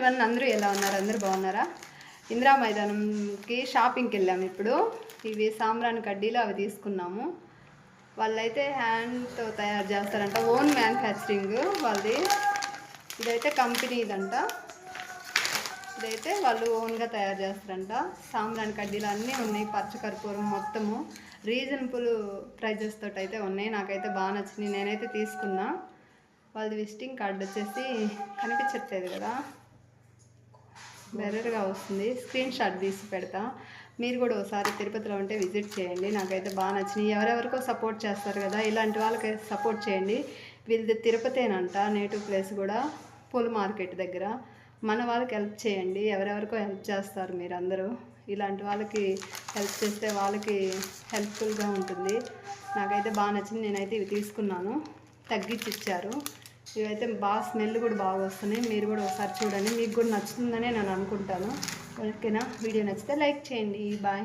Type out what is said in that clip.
One అందరూ ఎలా ఉన్నారు? అందరూ బాగున్నారా? ఇందిరా మైదానంకి షాపింగ్కి వెళ్ళాము ఇప్పుడు. ఇవి సాంబ్రాన్ కడ్డీలు అవి తీసుకున్నాము. వాళ్ళైతే హ్యాండ్తో తయారు చేస్తారంట. ఓన్ మ్యానుఫ్యాక్చరింగ్ వాళ్ళది. ఇదైతే కంపెనీదంట. ఇదైతే వాళ్ళు ఓన్గా తయారు చేస్తారంట. సాంబ్రాన్ కడ్డీలు అన్నీ ఉన్నాయి. పచ్చకర్పూరం మొత్తము. రీజనబుల్ ప్రైజెస్ తోటి అయితే ఉన్నాయి. నాకైతే బాగా నచ్చింది నేనైతే తీసుకున్నా. వాళ్ళది విజిటింగ్ కార్డు వచ్చేసి కనిపించట్లేదు కదా. బెర్రర్గా వస్తుంది. స్క్రీన్ షాట్ తీసి పెడతా. మీరు కూడా ఒకసారి తిరుపతిలో ఉంటే విజిట్ చేయండి. నాకైతే బాగా నచ్చినాయి. ఎవరెవరికో సపోర్ట్ చేస్తారు కదా ఇలాంటి వాళ్ళకి సపోర్ట్ చేయండి. వీళ్ళది తిరుపతేనంట నేటివ్ ప్లేస్ కూడా పూల మార్కెట్ దగ్గర. మన వాళ్ళకి హెల్ప్ చేయండి. ఎవరెవరికో హెల్ప్ చేస్తారు మీరందరూ. ఇలాంటి వాళ్ళకి హెల్ప్ చేస్తే వాళ్ళకి హెల్ప్ఫుల్గా ఉంటుంది. నాకైతే బాగా నచ్చింది. నేనైతే ఇవి తీసుకున్నాను. తగ్గించి ఇచ్చారు. ఇవైతే బాగా స్మెల్ కూడా బాగా వస్తున్నాయి. మీరు కూడా ఒకసారి చూడండి. మీకు కూడా నచ్చుతుందనే నేను అనుకుంటాను. ఓకేనా? వీడియో నచ్చితే లైక్ చేయండి. బాయ్.